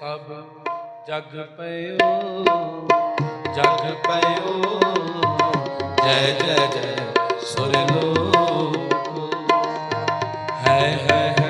ਸਭ ਜਗ ਪਇਓ ਜਗ ਪਇਓ। ਜੈ ਜੈ ਜੈ ਸੁਰ ਲੋਕ। ਹੈ ਹੈ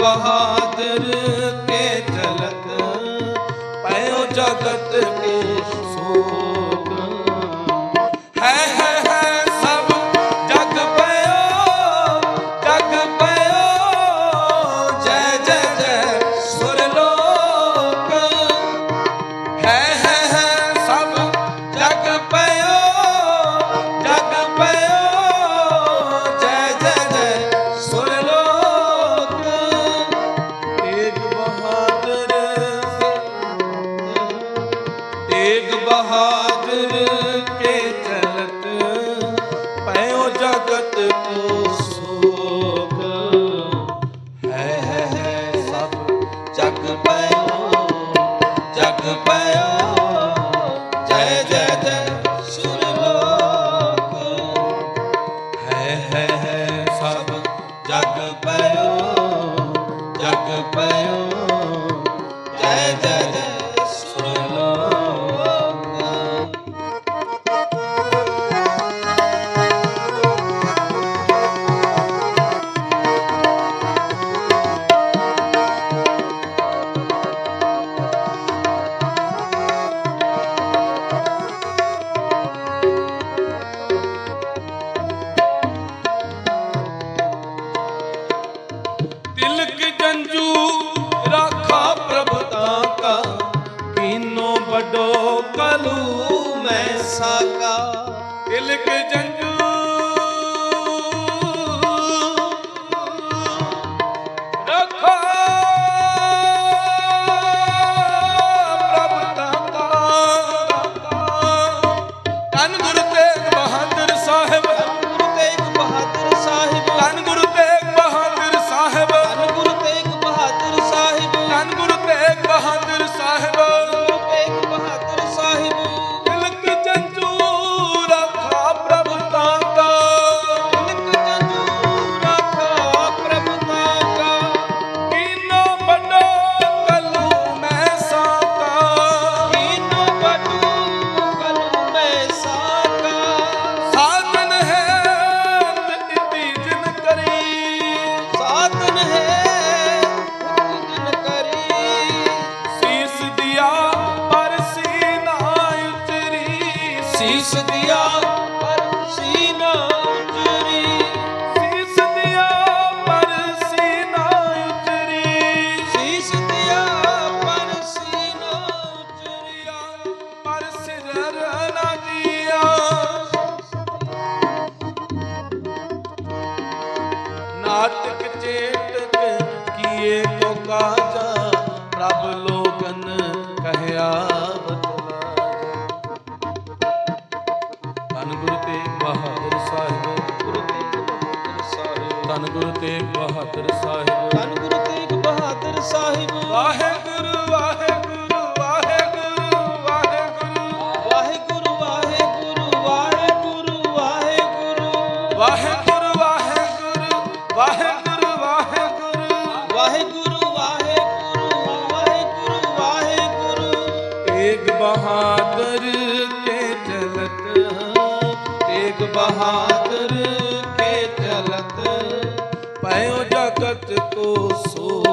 बहादुर के चलत पयो जगत के ਤੇਗ ਬਹਾਦਰ ਕੇ ਚਲਤ ਪਇਓ ਜਗਤ ਕੋ ਸੋਗ। ਹੈ ਹੈ ਹੈ ਸਭ ਜਗ ਪਇਓ ਜਗ ਪਇਓ ਜੈ ਜੈ ਜੈ ਸੁਰ ਲੋਕ ਹੈ ਹੈ ਹੈ ਸਭ ਜਗ ਪਇਓ ਜਗ ਪਇਓ ਕਲੂ ਮੈਂ ਸਾਕਾ। ਤਿਲਕ ਜੰਗ ਬਹਾਦਰ ਸਾਹਿਬ। ਧੰਨ ਗੁਰੂ ਤੇਗ ਬਹਾਦਰ ਸਾਹਿਬ। ਵਾਹਿਗੁਰੂ ਵਾਹਿਗੁਰੂ ਵਾਹਿਗੁਰੂ ਵਾਹਿਗੁਰੂ। ਵਾਹਿਗੁਰੂ ਵਾਹਿਗੁਰੂ ਵਾਹਿਗੁਰੂ ਵਾਹਿਗੁਰੂ। ਵਾਹਿਗੁਰੂ ਵਾਹਿਗੁਰੂ ਵਾਹਿਗੁਰੂ ਵਾਹਿਗੁਰੂ। ਵਾਹਿਗੁਰੂ ਬਹਾਦਰ ਕੇ ਚਲਤ ਤੇਗ ਬਹਾਦਰ ਬਣਾਇਓ ਜਗਤ ਕੋ ਸੋ